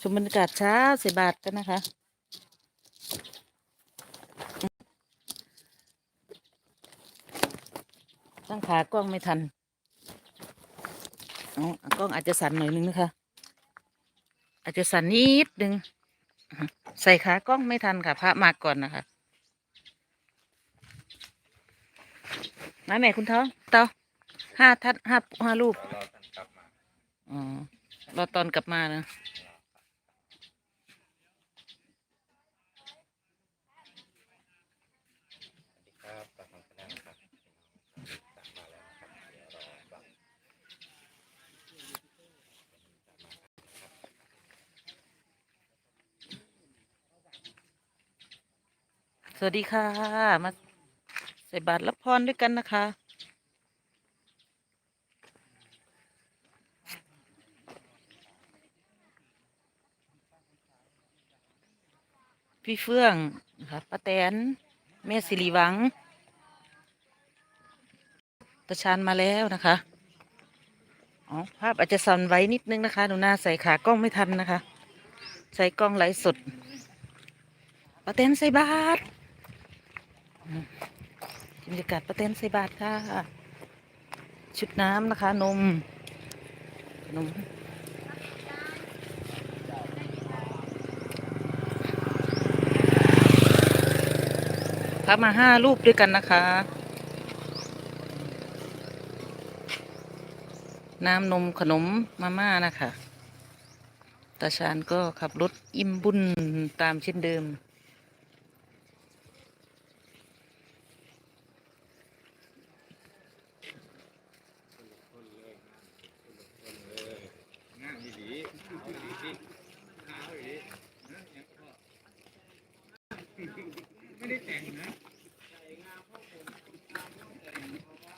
ชมบรรยากาศเช้าเสบาทกันนะคะ ตั้งขากล้องไม่ทันอ๋อกล้องอาจจะสั่นหน่อยนึงนะคะ อาจจะสั่นนิดนึง ใส่ขากล้องไม่ทันค่ะ พระมาก่อนนะคะมาไหนคุณท้องเตาห้าทัดห้าห้าลูกรอท่านกลับมาอ๋อรอตอนกลับมานะ สวัสดีครับกลับมาแล้วนะครับกลับมาแล้วนะครับเดี๋ยวรอฟัง สวัสดีค่ะ มาใส่บาตรรับพรด้วยกันนะคะ พี่เฟื่องนะคะป้าแตน แม่สิริวังตาชานมาแล้วนะคะอ๋อภาพอาจจะสั่นไว้นิดนึงนะคะ หนูนาใส่ขากล้องไม่ทันนะคะ ใส่กล้องไลฟ์สดป้าแตนใส่บาตร บรรยากาศป้าแตนใส่บาตรค่ะ ชุดน้ำนะคะ นม นมพระมาห้ารูปด้วยกันนะคะ น้ำนมขนมมาม่านะคะตาชานก็ขับรถอิ่มบุญตามเช่นเดิม ไม่ได้แต่งนะแต่งงามพ่อผมตามน้องแต่งเพราะว่า